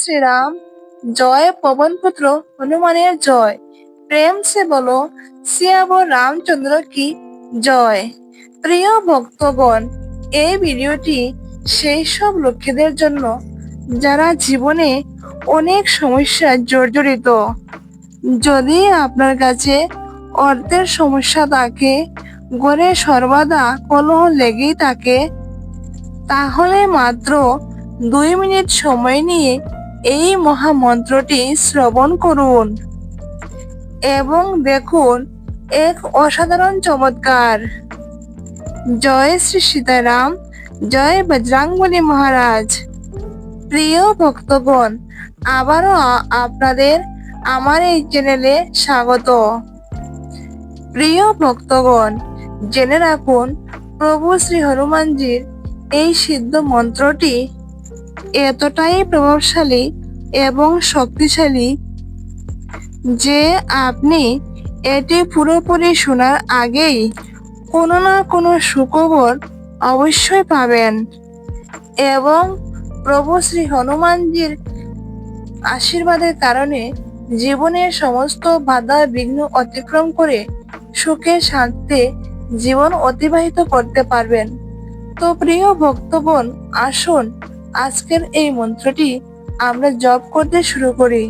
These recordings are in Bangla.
শ্রীরাম, জয় পবনপুত্র, হনুমানের জয়। প্রেম সে বলো সিয়াবো রামচন্দ্র কি জয়? প্রিয় ভক্তগণ, এই ভিডিওটি সেই সব লক্ষ্মীদের জন্য যারা জীবনে অনেক সমস্যা জর্জরিত। যদি আপনার কাছে অর্থের সমস্যা থাকে গড়ে সর্বদা কলহ লেগেই থাকে, তাহলে মাত্র দুই মিনিট সময় নিয়ে এই মহামন্ত্রটি শ্রবণ করুন। এবং দেখুন, এক অসাধারণ চমৎকার। জয় শ্রী সীতারাম, জয় বজরাঙ্গলী মহারাজ। প্রিয় ভক্তগণ, আবারও আপনাদের আমার এই চ্যানেলে স্বাগত। প্রিয় ভক্তগণ, জেনে রাখুন, প্রভু শ্রী হনুমানজির এই সিদ্ধ মন্ত্রটি এতটাই প্রভাবশালী এবং শক্তিশালী যে আপনি এটি পুরোপুরি শোনার আগেই কোনো না কোনো সুখবর অবশ্যই পাবেন। এবং প্রভু শ্রী হনুমানজির আশীর্বাদের কারণে জীবনের সমস্ত বাধা বিঘ্ন অতিক্রম করে সুখে শান্তিতে জীবন অতিবাহিত করতে পারবেন। তো প্রিয় ভক্তগণ, আসুন আজকের এই মন্ত্রটি আমরা জপ করতে শুরু করি।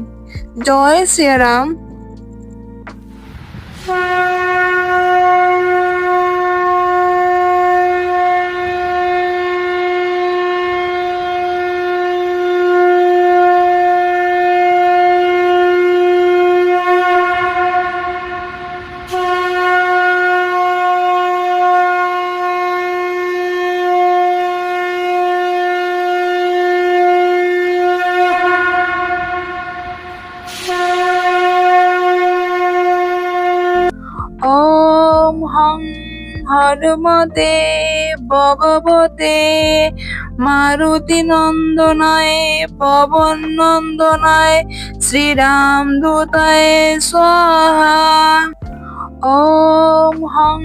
জয় শ্রীরাম। হনুমতে ভগবতে মারুতি নন্দনায়, পবন নন্দনায়, শ্রীরাম দূতায় স্বাহা। ওম হং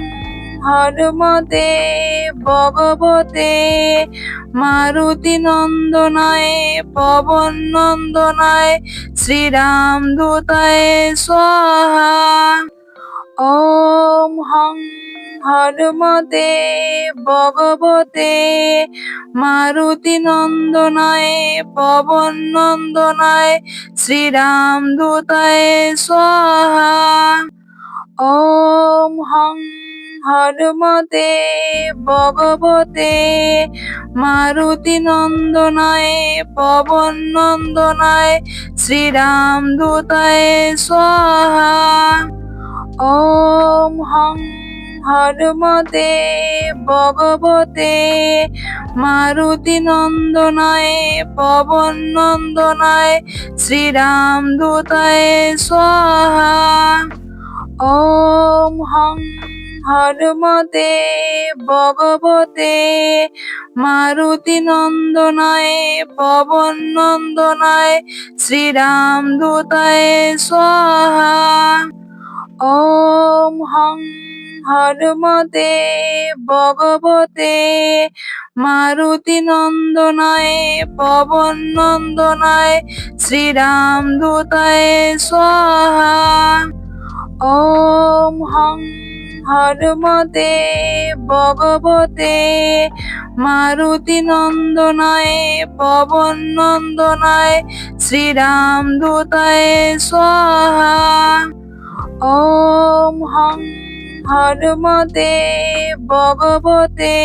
হনুমতে ভগবতে মারুতি নন্দনায়, পবন নন্দনায়, শ্রীরাম দূতায় স্বাহা। ওম হং হনুমতে ভগবতে, মারুতি নন্দনায়, পবন নন্দনায়, শ্রীরাম দূতায় স্বাহা। ওম হং হনুমতে, ভগবতে, মারুতি নন্দনায়, পবন নন্দনায়, শ্রীরাম দূতায় স্বাহা। ওম হং হনুমতে ভগবতে, মারুতি নন্দনায়, পবন নন্দনায়, শ্রীরাম দূতায় স্বাহা। ওম হং হনুমতে ভগবতে, মারুতি নন্দনায়, পবন নন্দনায়, শ্রীরাম দূতায় স্বাহা। ওম হং হনুমতে ভগবতে, মারুতি নন্দনায়, পবন নন্দনায়, শ্রীরাম দূতায় স্বাহা। ওম হং হনুমতে ভগবতে, মারুতি নন্দনায়, পবন নন্দনায়, শ্রীরাম দূতায় স্বাহা। ওম হং হনুমতে ভগবতে,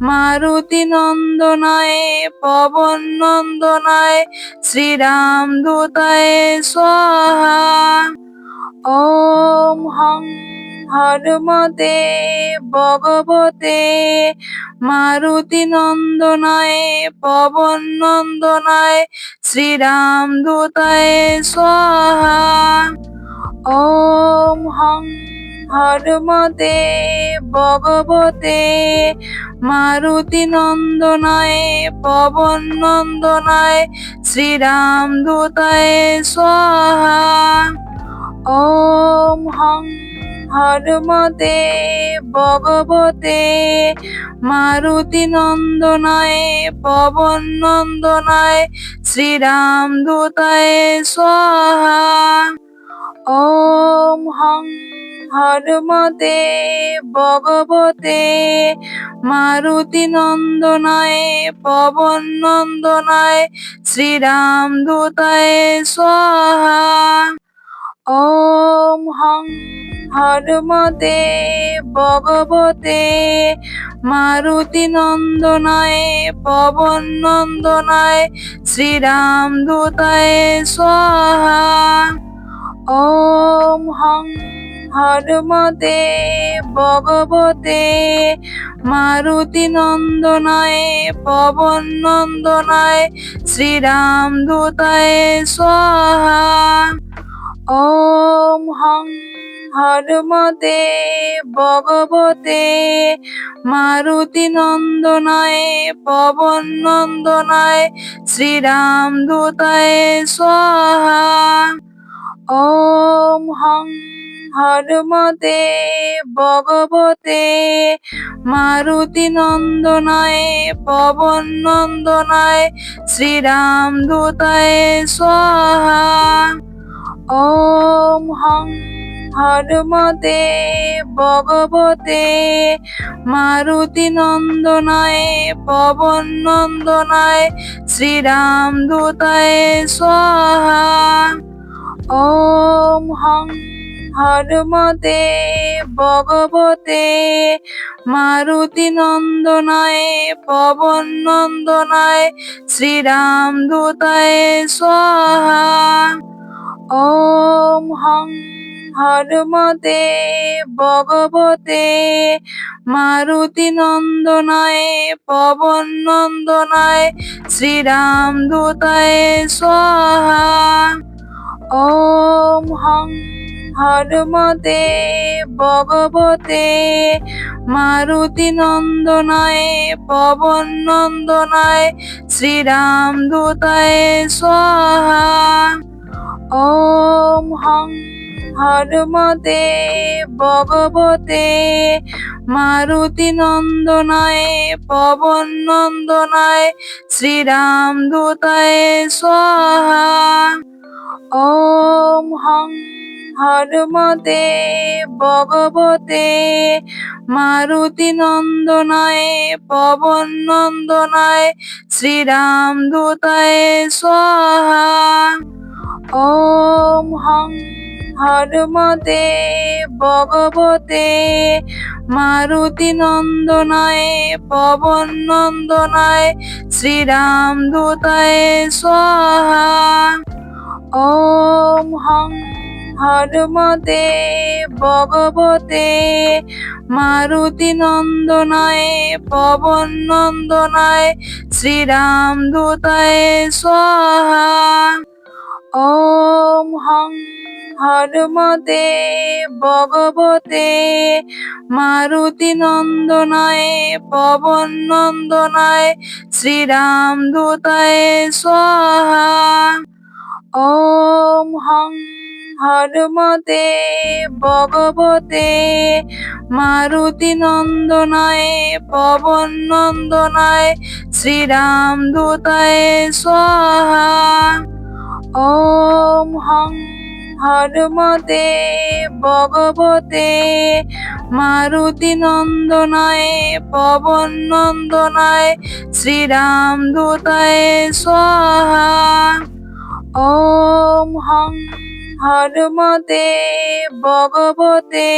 মারুতি নন্দনায়, পবন নন্দনায়, শ্রীরাম দূতায় স্বাহা। ওম হং হনুমতে ভগবতে, মারুতি নন্দনায়, পবন নন্দনায়, শ্রীরাম দূতায় স্বাহা। ওম হং হনুমতে ভগবতে, মারুতি নন্দনায়, পবন নন্দনায়, শ্রীরাম দূতায় স্বাহা। ওম হং হনুমতে ভগবতে, মারুতি নন্দনায়, পবন নন্দনায়, শ্রীরাম দূতায় স্বাহা। ওম হং হনুমতে ভগবতে, মারুতি নন্দনায়, পবন নন্দনায়, শ্রীরাম দূতায় স্বাহা। ওম হং হনুমতে ভগবতে, মারুতি নন্দনায়, পবন নন্দনায়, শ্রীরাম দূতায় স্বাহা। ওম হং হনুমতে ভগবতে মারুতি নন্দনায় পবন নন্দনায় শ্রীরাম দূতায় স্বাহা। ওম হং হনুমতে ভগবতে মারুতি নন্দনায় পবন নন্দনায় শ্রীরাম দূতায় স্বাহা। ওম হং হনুমতে ভগবতে, মারুতি নন্দনায়, পবন নন্দনায়, শ্রীরাম দূতায় স্বাহা। ওম হং হনুমতে ভগবতে, মারুতি নন্দনায়, পবন নন্দনায়, শ্রীরাম দূতায় স্বাহা। ওম হং হনুমতে ভগবতে, মারুতি নন্দনায়, পবন নন্দনায়, শ্রীরাম দূতায় স্বাহা। ওম হং হনুমতে ভগবতে, মারুতি নন্দনায়, পবন নন্দনায়, শ্রীরাম দূতায় স্বাহা। ওম হং হনুমতে ভগবতে, মারুতি নন্দনায়, পবন নন্দনায়, শ্রীরাম দূতায় স্বাহা। ওম হং হনুমতে ভগবতে, মারুতি নন্দনায়, পবন নন্দনায়, শ্রীরাম দূতায় স্বাহা। ওম হং হনুমতে ভগবতে, মারুতি নন্দনায়, পবন নন্দনায়, শ্রীরাম দূতায় স্বাহা। ওম হং হনুমতে ভগবতে, মারুতি নন্দনায়, পবন নন্দনায়, শ্রীরাম দূতায় স্বাহা। ওম হং হনুমতে ভগবতে, মারুতি নন্দনায়, পবন নন্দনায়, শ্রীরাম দূতায় স্বাহা। ওম হং হনুমতে ভগবতে, মারুতি নন্দনায়, পবন নন্দনায়, শ্রীরাম দূতায় স্বাহা। ওম হং হনুমতে ভগবতে, মারুতি নন্দনায়, পবন নন্দনায়, শ্রীরাম দূতায় স্বাহা। ওম হং হনুমতে ভগবতে, মারুতি নন্দনায়, পবন নন্দনায়, শ্রীরাম দূতায় স্বাহা। ওম হং হনুমতে ভগবতে,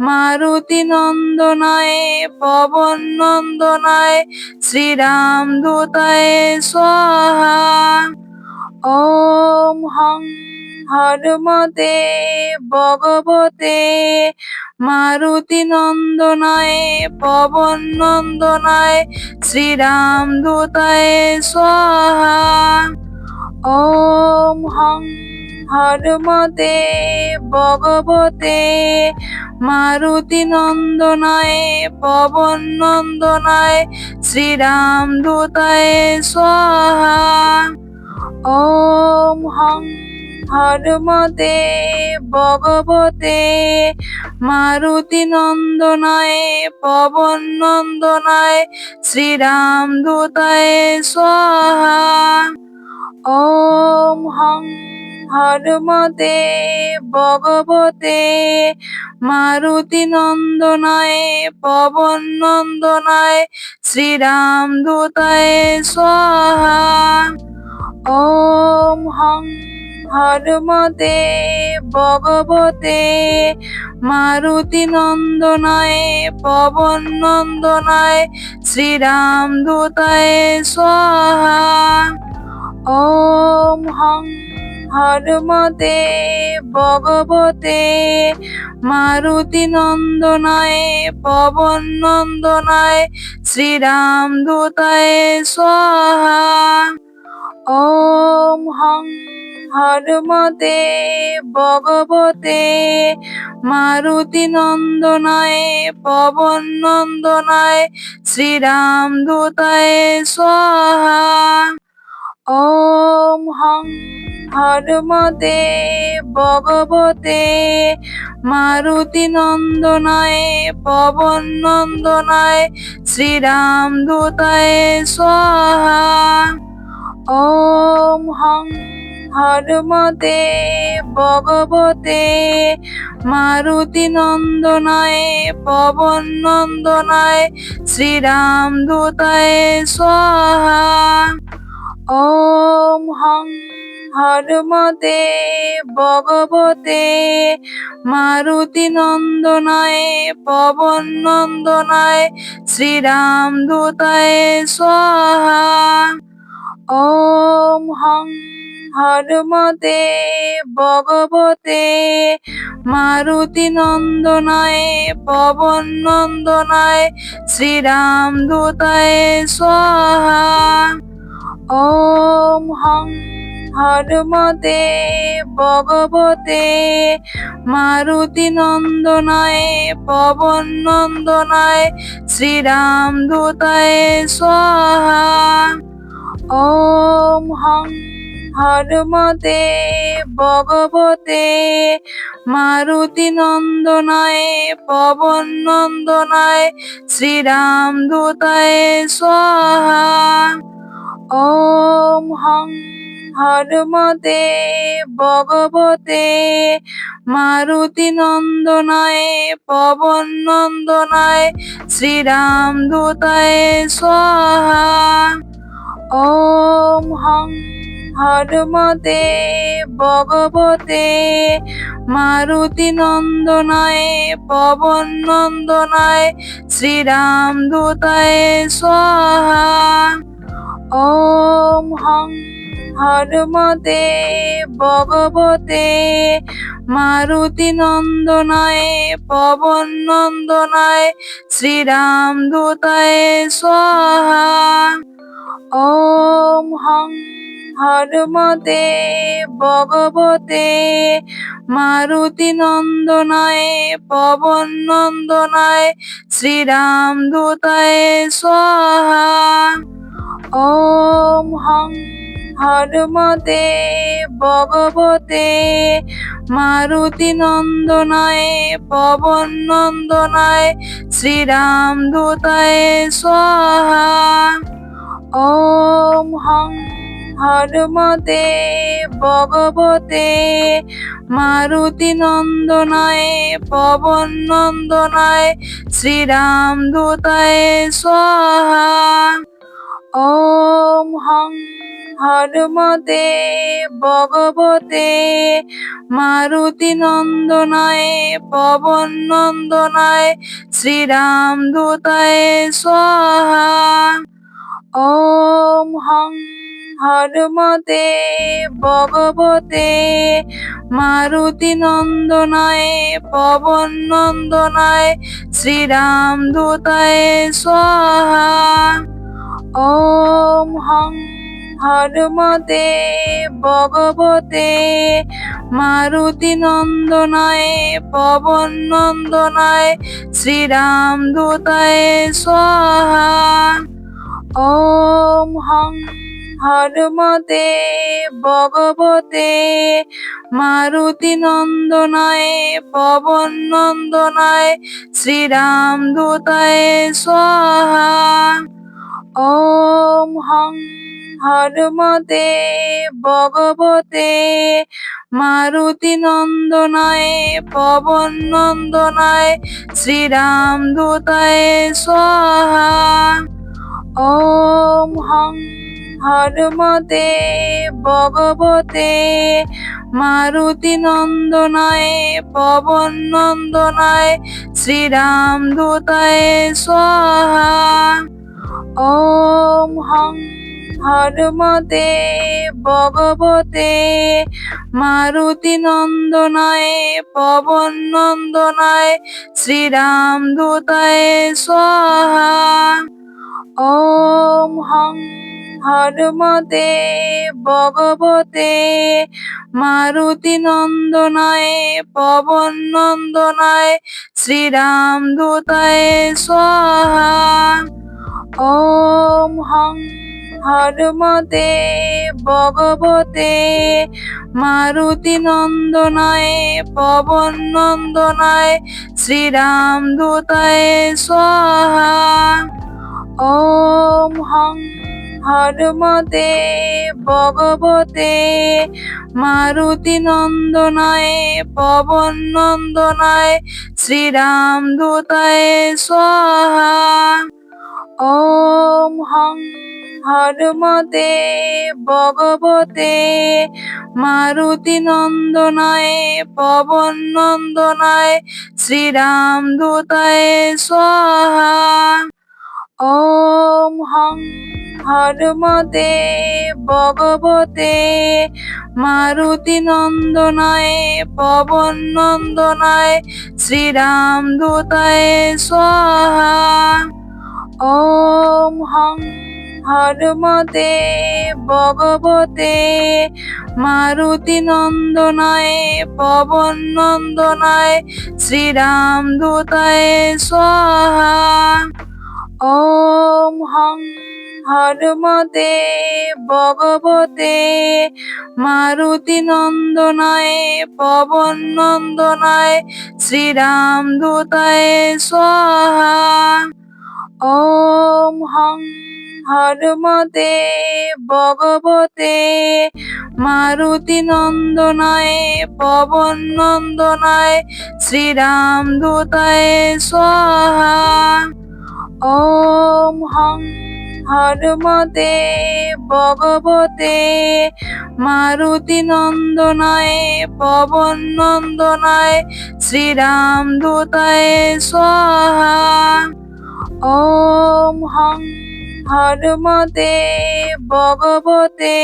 মারুতি নন্দনায়, পবন নন্দনায়, শ্রীরাম দূতায় স্বাহা। ওম হং হনুমতে ভগবতে, মারুতি নন্দনায়, পবন নন্দনায়, শ্রীরাম দূতায় স্বাহা। ওম হং হনুমতে ভগবতে, মারুতি নন্দনায়, পবন নন্দনায়, শ্রীরাম দূতায় স্বাহা। ওম হং হনুমতে ভগবতে, মারুতি নন্দনায়, পবন নন্দনায়, শ্রীরাম দূতায় স্বাহা। ওম হং হনুমতে ভগবতে মারুতি নন্দনায় পবন নন্দনায় শ্রীরাম দূতায় স্বাহা। ওম হং হনুমতে ভগবতে মারুতি নন্দনায় পবন নন্দনায় শ্রীরাম দূতায় স্বাহা। ওম হং হনুমতে ভগবতে মারুতি নন্দনায় পবন নন্দনায় শ্রীরাম দূতায় স্বাহা। ওম হং হনুমতে, ভগবতে মারুতি নন্দনায় পবন নন্দনায় শ্রীরাম দূতায় স্বাহা। ওম হং হনুমতে ভগবতে, মারুতি নন্দনায়, পবন নন্দনায়, শ্রীরাম দূতায় স্বাহা। ওম হং হনুমতে ভগবতে, মারুতি নন্দনায়, পবন নন্দনায়, শ্রীরাম দূতায় স্বাহা। ওম হং হনুমতে ভগবতে, মারুতি নন্দনায়, পবন নন্দনায়, শ্রীরাম দূতায় স্বাহা। ওম হং হনুমতে ভগবতে, মারুতি নন্দনায়, পবন নন্দনায়, শ্রীরাম দূতায় স্বাহা। ওম হং হনুমতে ভগবতে মারুতি নন্দনায় পবন নন্দনায় শ্রীরাম দূতায় স্বাহা। ওম হং হনুমতে ভগবতে মারুতি নন্দনায় পবন নন্দনায় শ্রীরাম দূতায় স্বাহা। ওম হং হনুমতে ভগবতে, মারুতি নন্দনায়, পবন নন্দনায়, শ্রীরাম দূতায় স্বাহা। ওম হং হনুমতে ভগবতে, মারুতি নন্দনায়, পবন নন্দনায়, শ্রীরাম দূতায় স্বাহা। ওম হং হনুমতে ভগবতে, মারুতি নন্দনায়, পবন নন্দনায়, শ্রীরাম দূতায় স্বাহা। ওম হং হনুমতে ভগবতে, মারুতি নন্দনায়, পবন নন্দনায়, শ্রীরাম দূতায় স্বাহা। ওম হং হনুমতে ভগবতে, মারুতি নন্দনায়, পবন নন্দনায়, শ্রীরাম দূতায় স্বাহা। ওম হং হনুমতে ভগবতে, মারুতি নন্দনায়, পবন নন্দনায়, শ্রীরাম দূতায় স্বাহা। ওম হং হনুমতে ভগবতে, মারুতি নন্দনায়, পবন নন্দনায়, শ্রীরাম দূতায় স্বাহা। ওম হং হনুমতে ভগবতে, মারুতি নন্দনায়, পবন নন্দনায়, শ্রীরাম দূতায় স্বাহা। ওম হং হনুমতে ভগবতে মারুতি নন্দনায় পবন নন্দনায় শ্রীরাম দূতায় স্বাহা। ওম হং হনুমতে ভগবতে মারুতি নন্দনায় পবন নন্দনায় শ্রীরাম দূতায় স্বাহা। ওম হং হনুমতে ভগবতে মারুতি নন্দনায় পবন নন্দনায় শ্রীরাম দূতায় স্বাহা। ওম হং হনুমতে ভগবতে মারুতি নন্দনায় পবন নন্দনায় শ্রীরাম দূতায় স্বাহা। ওম হং হনুমতে ভগবতে, মারুতি নন্দনায়, পবন নন্দনায়, শ্রীরাম দূতায় স্বাহা। ওম হং হনুমতে ভগবতে, মারুতি নন্দনায়, পবন নন্দনায়, শ্রীরাম দূতায় স্বাহা। ওম হং হনুমতে ভগবতে, মারুতি নন্দনায়, পবন নন্দনায়, শ্রীরাম দূতায় স্বাহা। ওম হং হনুমতে ভগবতে, মারুতি নন্দনায়, পবন নন্দনায়, শ্রীরাম দূতায় স্বাহা। ওম হং হনুমতে ভগবতে, মারুতি নন্দনায়, পবন নন্দনায়, শ্রীরাম দূতায় স্বাহা। ওম হং হনুমতে ভগবতে, মারুতি নন্দনায়, পবন নন্দনায়, শ্রীরাম দূতায় স্বাহা। ওম হং হনুমতে ভগবতে, মারুতি নন্দনায়, পবন নন্দনায়, শ্রীরাম দূতায় স্বাহা। ওম হং হনুমতে ভগবতে, মারুতি নন্দনায়, পবন নন্দনায়, শ্রীরাম দূতায় স্বাহা। ওম হং হনুমতে ভগবতে, মারুতি নন্দনায়, পবন নন্দনায়, শ্রীরাম দূতায় স্বাহা। ওম হং হনুমতে ভগবতে, মারুতি নন্দনায়, পবন নন্দনায়, শ্রীরাম দূতায় স্বাহা। ওম হং হনুমতে ভগবতে,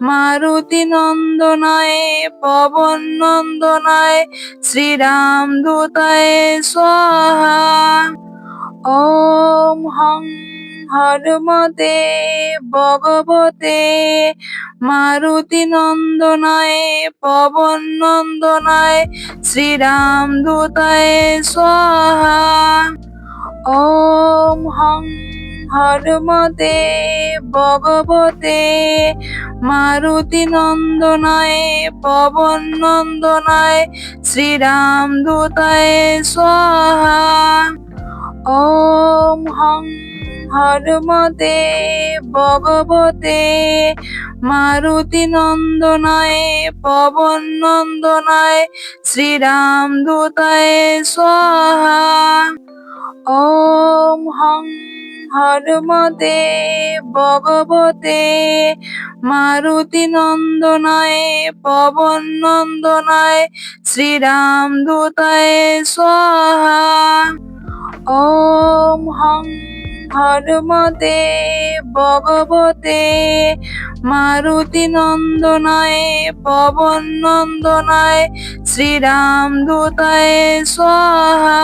মারুতি নন্দনায়, পবন নন্দনায়, শ্রীরাম দূতায় স্বাহা। ওম হং হনুমতে ভগবতে, মারুতি নন্দনায়, পবন নন্দনায়, শ্রীরাম দূতায় স্বাহা। ওম হং হনুমতে ভগবতে, মারুতি নন্দনায়, পবন নন্দনায়, শ্রীরাম দূতায় স্বাহা। ওম হং হনুমতে ভগবতে, মারুতি নন্দনায়, পবন নন্দনায়, শ্রীরাম দূতায় স্বাহা। ওম হং হনুমতে ভগবতে, মারুতি নন্দনায়, পবন নন্দনায়, শ্রীরাম দূতায় স্বাহা। ওম হং হনুমতে ভগবতে, মারুতি নন্দনায়, পবন নন্দনায়, শ্রীরাম দূতায় স্বাহা।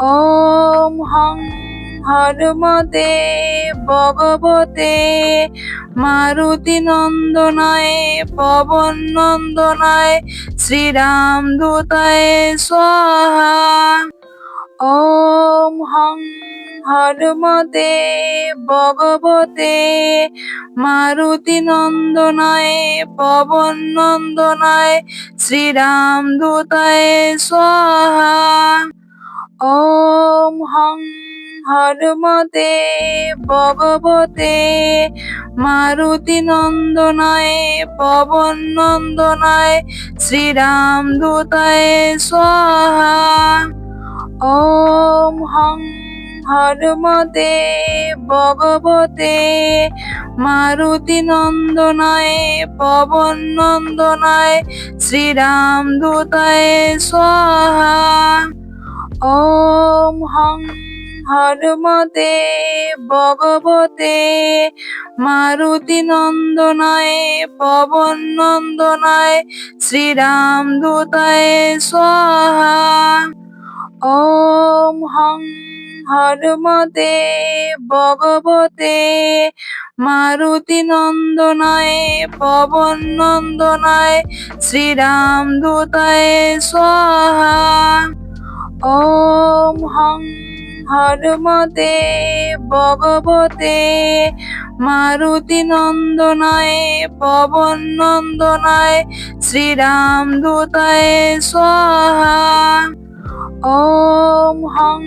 ওম হং হনুমতে ভগবতে মারুতি নন্দনায় পবন নন্দনায় শ্রীরাম দূতায় স্বাহা। ওম হং হনুমতে ভগবতে মারুতি নন্দনায় পবন নন্দনায় শ্রীরাম দূতায় স্বাহা। ওম হং হনুমতে ভগবতে, মারুতি নন্দনায়, পবন নন্দনায়, শ্রীরাম দূতায় স্বাহা। ওম হং হনুমতে ভগবতে, মারুতি নন্দনায়, পবন নন্দনায়, শ্রীরাম দূতায় স্বাহা। ওম হং হনুমতে ভগবতে, মারুতি নন্দনায়, পবন নন্দনায়, শ্রীরাম দূতায় স্বাহা। ওম হং হনুমতে ভগবতে, মারুতি নন্দনায়, পবন নন্দনায়, শ্রীরাম দূতায় স্বাহা। ওম হং হনুমতে, ভগবতে, মারুতি নন্দনায়, পবন নন্দনায়, শ্রীরাম দূতায় স্বাহা। ওম হং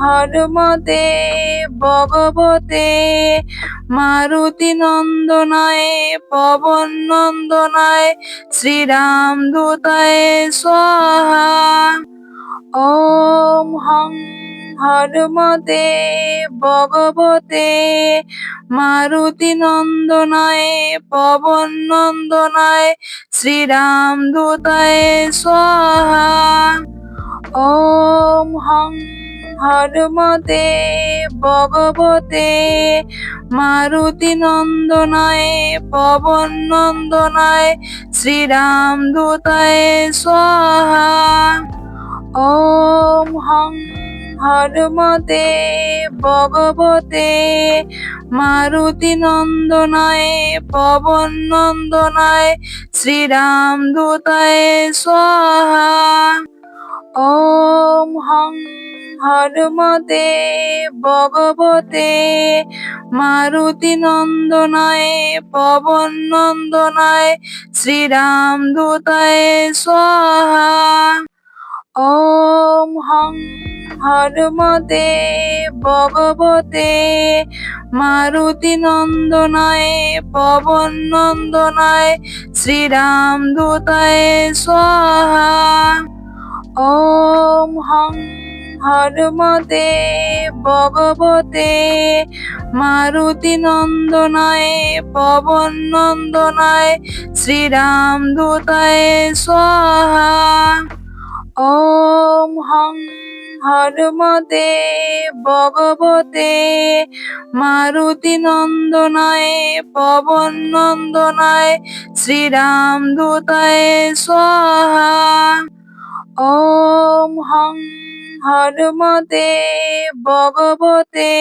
হনুমতে, ভগবতে, মারুতি নন্দনায়, পবন নন্দনায়, শ্রীরাম দূতায় স্বাহা। ওম হং হনুমতে ভগবতে, মারুতি নন্দনায়, পবন নন্দনায়, শ্রীরাম দূতায় স্বাহা। ওম হং হনুমতে ভগবতে, মারুতি নন্দনায়, পবন নন্দনায়, শ্রীরাম দূতায় স্বাহা। ওম হং হনুমতে ভগবতে, মারুতি নন্দনায়, পবন নন্দনায়, শ্রীরাম দূতায় স্বাহা। ওম হং হনুমতে ভগবতে, মারুতি নন্দনায়, পবন নন্দনায়, শ্রীরাম দূতায় স্বাহা। ওম হং হনুমতে ভগবতে মারুতি নন্দনায়, পবন নন্দনায়, শ্রীরাম দূতায় স্বাহা। ওম হং হনুমতে ভগবতে মারুতি নন্দনায়, পবন নন্দনায়, শ্রীরাম দূতায় স্বাহা। ওম হং হনুমতে ভগবতে মারুতি নন্দনায়, পবন নন্দনায়, শ্রীরাম দূতায় স্বাহা। ওম হং হনুমতে ভগবতে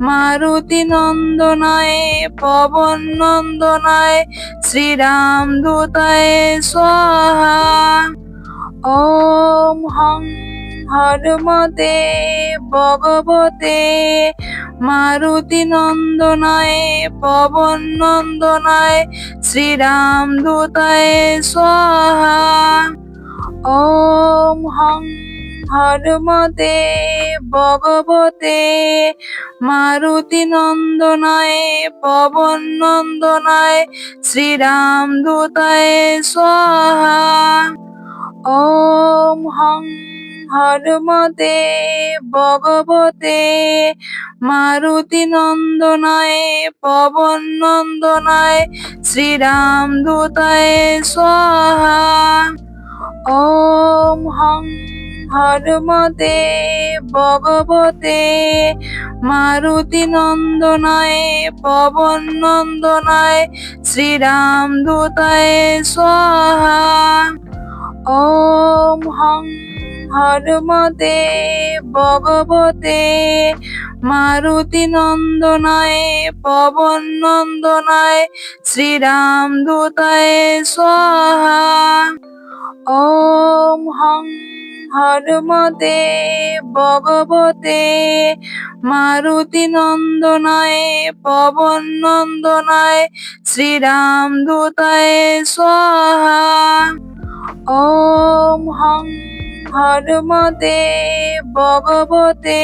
মারুতি নন্দনায়, পবন নন্দনায়, শ্রীরাম দূতায় স্বাহা। ওম হং হনুমতে ভগবতে মারুতি নন্দনায়, পবন নন্দনায়, শ্রীরাম দূতায় স্বাহা। ওম হং হনুমতে ভগবতে মারুতি নন্দনায়, পবন নন্দনায়, শ্রীরাম দূতায় স্বাহা। ওম হং হনুমতে ভগবতে মারুতি নন্দনায় পবন নন্দনায় শ্রীরাম দূতায় স্বাহা ওম হং হনুমতে ভগবতে মারুতি নন্দনায় পবন নন্দনায় শ্রীরাম দূতায় স্বাহা ওম হং হনুমতে ভগবতে মারুতি নন্দনায়, পবন নন্দনায়, শ্রীরাম দূতায় স্বাহা। ওম হং হনুমতে ভগবতে মারুতি নন্দনায়, পবন নন্দনায়, শ্রীরাম দূতায় স্বাহা। ওম হং হনুমতে ভগবতে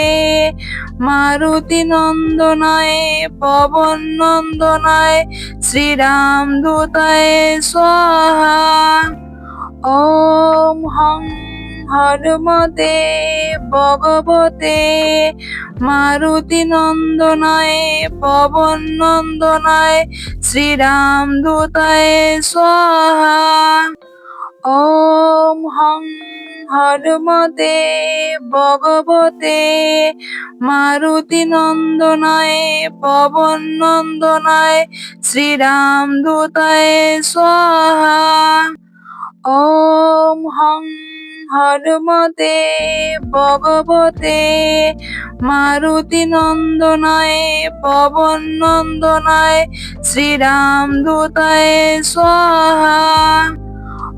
মারুতি নন্দনায়, পবন নন্দনায়, শ্রীরাম দূতায় স্বাহা। ওম হং হনুমতে ভগবতে মারুতি নন্দনায়, পবন নন্দনায়, শ্রীরাম দূতায় স্বাহা। ওম হং হনুমতে ভগবতে মারুতি নন্দনায়, পবন নন্দনায়, শ্রীরাম দূতায় স্বাহা। ওম হং হনুমতে ভগবতে মারুতি নন্দনায়, পবন নন্দনায়, শ্রীরাম দূতায় স্বাহা।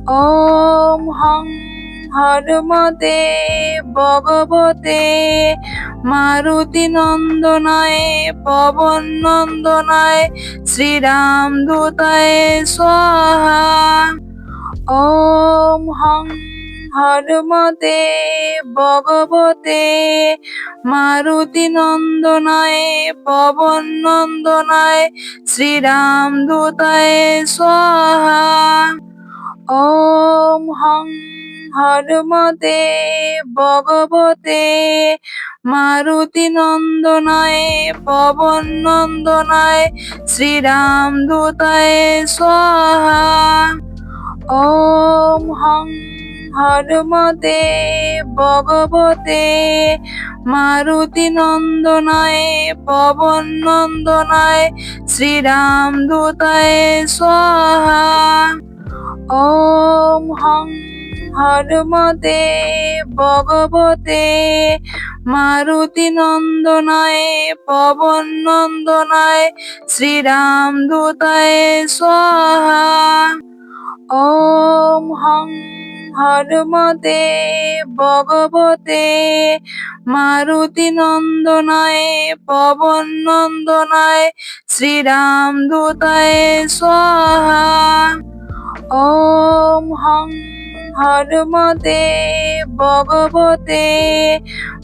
হং হনুমতে ভগবতে মারুতি নন্দনায়, পবন নন্দনায়, শ্রীরাম দূতায় স্বাহা। ওম হং হনুমতে ভগবতে মারুতি নন্দনায়, পবন নন্দনায়, শ্রীরাম দূতায় স্বাহা। হং হনুমতে, ভগবতে, মারুতি নন্দনায়, পবন নন্দনায়, শ্রীরাম দূতায় স্বাহা। ওম হং হনুমতে, ভগবতে, মারুতি নন্দনায়, পবন নন্দনায়, শ্রীরাম দূতায় স্বাহা। হং হনুমতে, ভগবতে, মারুতি নন্দনায়, পবন নন্দনায়, শ্রীরাম দূতায় স্বাহা। ওম হং হনুমতে, ভগবতে, মারুতি নন্দনায়, পবন নন্দনায়, শ্রীরাম দূতায় স্বাহা। ওম হং হনুমতে, ভগবতে,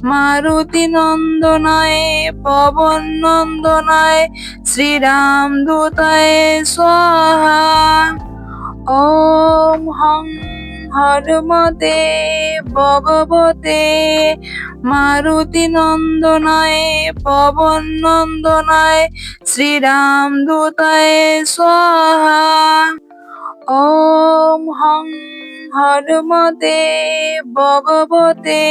মারুতি নন্দনায়, পবন নন্দনায়, শ্রীরাম দূতায় স্বাহা। ওম হং হনুমতে, ভগবতে, মারুতি নন্দনায়, পবন নন্দনায়, শ্রীরাম দূতায় স্বাহা। ওম হং হনুমতে ভগবতে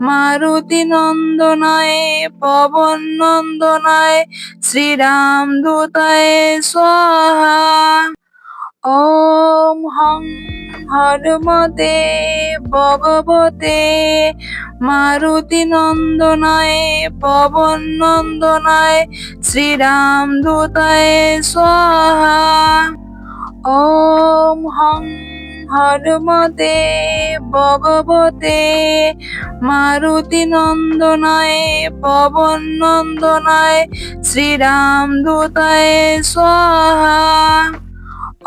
মারুতি নন্দনায়, পবন নন্দনায়, শ্রীরাম দূতায় স্বাহা। ওম হং হনুমতে ভগবতে মারুতি নন্দনায়, পবন নন্দনায়, শ্রীরাম দূতায় স্বাহা। ওম হং হনুমতে ভগবতে মারুতি নন্দনায়, পবন নন্দনায়, শ্রীরাম দূতায় স্বাহা।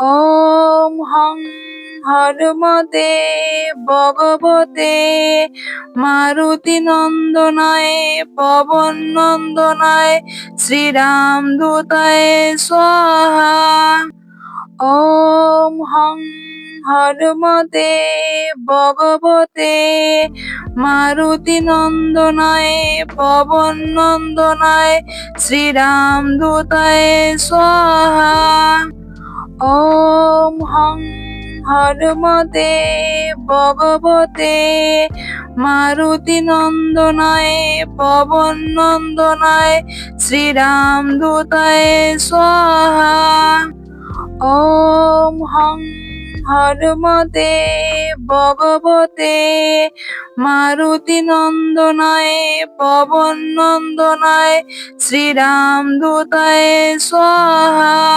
ওম হং হনুমতে ভগবতে মারুতি নন্দনায়, পবন নন্দনায়, শ্রীরাম দূতায় স্বাহা। হং হনুমতে ভগবতে মারুতি নন্দনায় পবন নন্দনায় শ্রীরাম দূতায় স্বাহা ওম হং হনুমতে ভগবতে মারুতি নন্দনায় পবন নন্দনায় শ্রীরাম দূতায় স্বাহা ওম हं হনুমতে ভগবতে মারুতি নন্দনায় পবন নন্দনায় শ্রীরাম দূতায় স্বাহা